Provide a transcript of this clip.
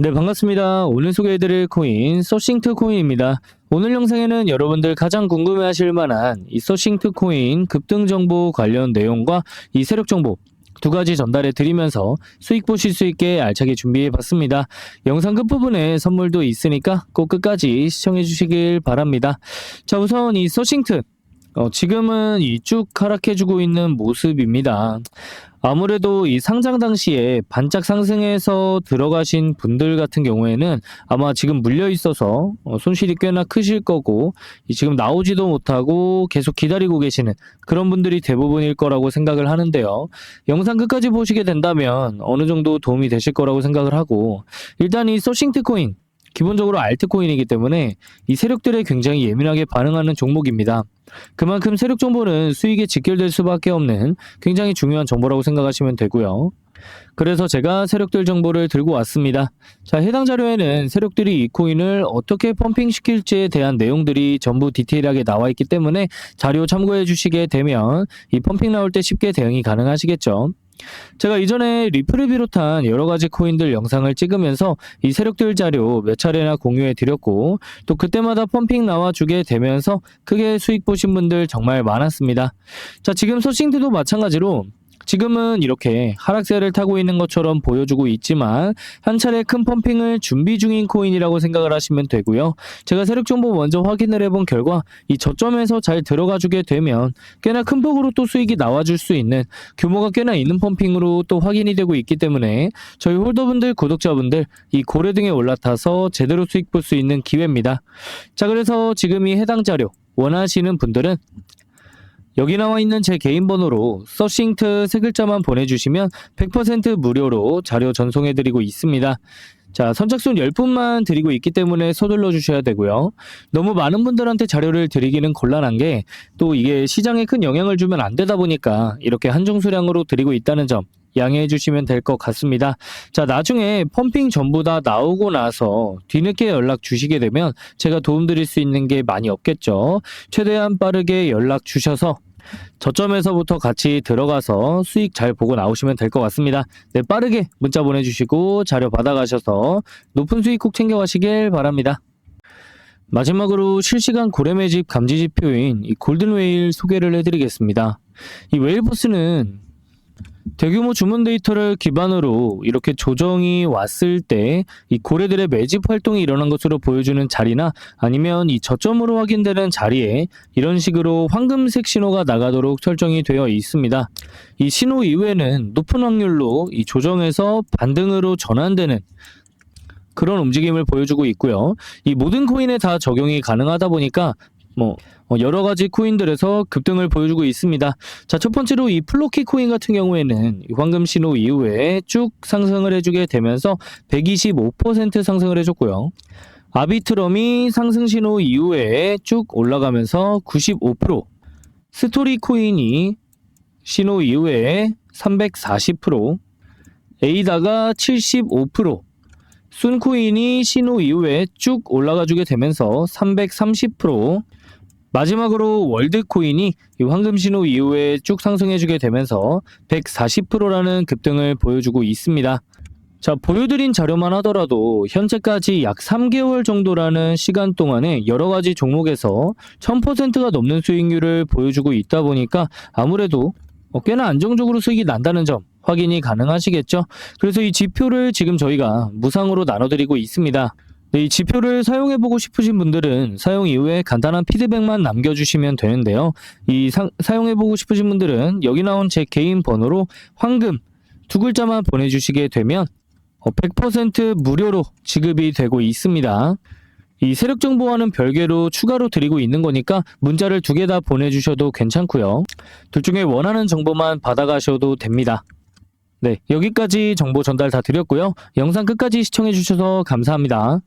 네, 반갑습니다. 오늘 소개해드릴 코인, 소싱트 코인입니다. 오늘 영상에는 여러분들 가장 궁금해하실 만한 이 소싱트 코인 급등 정보 관련 내용과 이 세력 정보 두 가지 전달해 드리면서 수익 보실 수 있게 알차게 준비해 봤습니다. 영상 끝부분에 선물도 있으니까 꼭 끝까지 시청해 주시길 바랍니다. 자, 우선 이 소싱트. 어, 지금은 이 쭉 하락해주고 있는 모습입니다. 아무래도 이 상장 당시에 반짝 상승해서 들어가신 분들 같은 경우에는 아마 지금 물려 있어서 어, 손실이 꽤나 크실 거고 이 지금 나오지도 못하고 계속 기다리고 계시는 그런 분들이 대부분일 거라고 생각을 하는데요. 영상 끝까지 보시게 된다면 어느 정도 도움이 되실 거라고 생각을 하고 일단 이 소싱트 코인 기본적으로 알트코인이기 때문에 이 세력들에 굉장히 예민하게 반응하는 종목입니다. 그만큼 세력 정보는 수익에 직결될 수밖에 없는 굉장히 중요한 정보라고 생각하시면 되고요. 그래서 제가 세력들 정보를 들고 왔습니다. 자, 해당 자료에는 세력들이 이 코인을 어떻게 펌핑 시킬지에 대한 내용들이 전부 디테일하게 나와 있기 때문에 자료 참고해 주시게 되면 이 펌핑 나올 때 쉽게 대응이 가능하시겠죠. 제가 이전에 리플을 비롯한 여러 가지 코인들 영상을 찍으면서 이 세력들 자료 몇 차례나 공유해 드렸고 또 그때마다 펌핑 나와 주게 되면서 크게 수익 보신 분들 정말 많았습니다. 자, 지금 소싱트도 마찬가지로 지금은 이렇게 하락세를 타고 있는 것처럼 보여주고 있지만 한 차례 큰 펌핑을 준비 중인 코인이라고 생각을 하시면 되고요. 제가 세력 정보 먼저 확인을 해본 결과 이 저점에서 잘 들어가 주게 되면 꽤나 큰 폭으로 또 수익이 나와줄 수 있는 규모가 꽤나 있는 펌핑으로 또 확인이 되고 있기 때문에 저희 홀더분들 구독자분들 이 고래 등에 올라타서 제대로 수익 볼 수 있는 기회입니다. 자 그래서 지금 이 해당 자료 원하시는 분들은 여기 나와 있는 제 개인 번호로 서싱트 세 글자만 보내주시면 100% 무료로 자료 전송해드리고 있습니다. 자, 선착순 10분만 드리고 있기 때문에 서둘러 주셔야 되고요. 너무 많은 분들한테 자료를 드리기는 곤란한 게 또 이게 시장에 큰 영향을 주면 안 되다 보니까 이렇게 한정 수량으로 드리고 있다는 점 양해해 주시면 될 것 같습니다. 자, 나중에 펌핑 전부 다 나오고 나서 뒤늦게 연락 주시게 되면 제가 도움드릴 수 있는 게 많이 없겠죠. 최대한 빠르게 연락 주셔서 저점에서부터 같이 들어가서 수익 잘 보고 나오시면 될 것 같습니다. 네, 빠르게 문자 보내주시고 자료 받아가셔서 높은 수익 꼭 챙겨가시길 바랍니다. 마지막으로 실시간 고래 매집 감지 지표인 이 골든 웨일 소개를 해드리겠습니다. 이 웨일버스는 대규모 주문 데이터를 기반으로 이렇게 조정이 왔을 때 이 고래들의 매집 활동이 일어난 것으로 보여주는 자리나 아니면 이 저점으로 확인되는 자리에 이런 식으로 황금색 신호가 나가도록 설정이 되어 있습니다. 이 신호 이후에는 높은 확률로 이 조정에서 반등으로 전환되는 그런 움직임을 보여주고 있고요. 이 모든 코인에 다 적용이 가능하다 보니까 뭐 어, 여러 가지 코인들에서 급등을 보여주고 있습니다. 자, 첫 번째로 이 플로키 코인 같은 경우에는 이 황금 신호 이후에 쭉 상승을 해주게 되면서 125% 상승을 해줬고요. 아비트럼이 상승 신호 이후에 쭉 올라가면서 95%, 스토리 코인이 신호 이후에 340%, 에이다가 75%, 순코인이 신호 이후에 쭉 올라가주게 되면서 330%, 마지막으로 월드코인이 이 황금 신호 이후에 쭉 상승해주게 되면서 140%라는 급등을 보여주고 있습니다. 자, 보여드린 자료만 하더라도 현재까지 약 3개월 정도라는 시간 동안에 여러 가지 종목에서 1000%가 넘는 수익률을 보여주고 있다 보니까 아무래도 어, 꽤나 안정적으로 수익이 난다는 점 확인이 가능하시겠죠? 그래서 이 지표를 지금 저희가 무상으로 나눠드리고 있습니다. 네, 이 지표를 사용해보고 싶으신 분들은 사용 이후에 간단한 피드백만 남겨주시면 되는데요. 이 사, 사용해보고 싶으신 분들은 여기 나온 제 개인 번호로 황금 두 글자만 보내주시게 되면 어, 100% 무료로 지급이 되고 있습니다. 이 세력 정보와는 별개로 추가로 드리고 있는 거니까 문자를 두 개 다 보내주셔도 괜찮고요. 둘 중에 원하는 정보만 받아가셔도 됩니다. 네, 여기까지 정보 전달 다 드렸고요. 영상 끝까지 시청해주셔서 감사합니다.